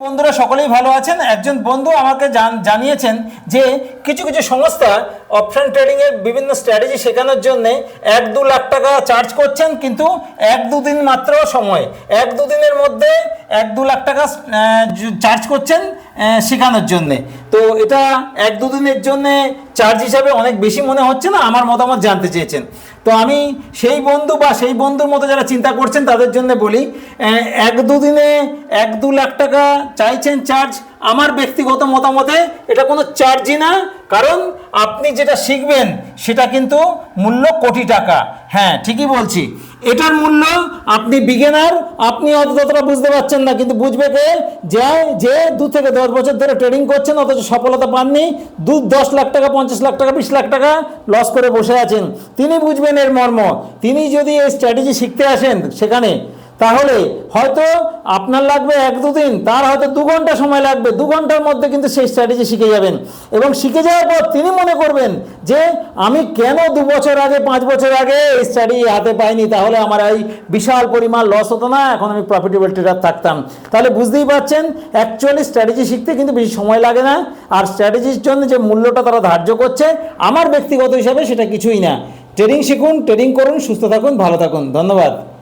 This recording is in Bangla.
বন্ধুরা সকলেই ভালো আছেন? একজন বন্ধু আমাকে জান- জানিয়েছেন যে কিছু কিছু সংস্থা অপশন ট্রেডিং এর বিভিন্ন স্ট্র্যাটেজি শেখানোর জন্য এক দু লাখ টাকা চার্জ করছেন, কিন্তু এক দুদিন মাত্র সময়। এক দুদিনের মধ্যে এক দু লাখ টাকা চার্জ করছেন। শেখানোর জন্যে। তো এটা এক দুদিনের জন্যে চার্জ হিসাবে অনেক বেশি মনে হচ্ছে না, আমার মতামত জানতে চেয়েছেন। তো আমি সেই বন্ধু বা সেই বন্ধুর মতো যারা চিন্তা করছেন, তাদের জন্য বলি এক দুদিনে এক দু লাখ টাকা চাইছেন চার্জ আমার ব্যক্তিগত মতামতে এটা কোনো চার্জই না, কারণ আপনি যেটা শিখবেন সেটা কিন্তু মূল্য কোটি টাকা। হ্যাঁ ঠিকই বলছি। এটার মূল্য আপনি বিগেনার আপনি ততটা বুঝতে পারছেন না, কিন্তু বুঝবে কে? যে যে দু থেকে দশ বছর ধরে ট্রেডিং করছেন, অথচ সফলতা পাননি, দু দশ লাখ টাকা, পঞ্চাশ লাখ টাকা, বিশ লাখ টাকা লস করে বসে আছেন। তিনি বুঝবেন এর মর্ম। তিনি যদি এই স্ট্র্যাটেজি শিখতে আসেন সেখানে তাহলে হয়তো আপনার লাগবে এক দুদিন, তার হয়তো দু ঘণ্টা সময় লাগবে, দু ঘণ্টার মধ্যে কিন্তু সেই স্ট্র্যাটেজি শিখে যাবেন। এবং শিখে যাওয়ার পর তিনি মনে করবেন যে, আমি কেন দু বছর আগে, পাঁচ বছর আগে এই স্ট্র্যাটেজি হাতে পাইনি? তাহলে আমার এই বিশাল পরিমাণ লস হতো না, এখন আমি প্রফিটেবল ট্রেডার থাকতাম। তাহলে বুঝতেই পারছেন অ্যাকচুয়ালি স্ট্র্যাটেজি শিখতে কিন্তু বেশি সময় লাগে না। আর স্ট্র্যাটেজির জন্য যে মূল্যটা তারা ধার্য করছে, আমার ব্যক্তিগত হিসাবে সেটা কিছুই না। ট্রেডিং শিখুন ট্রেডিং করুন, সুস্থ থাকুন, ভালো থাকুন। ধন্যবাদ।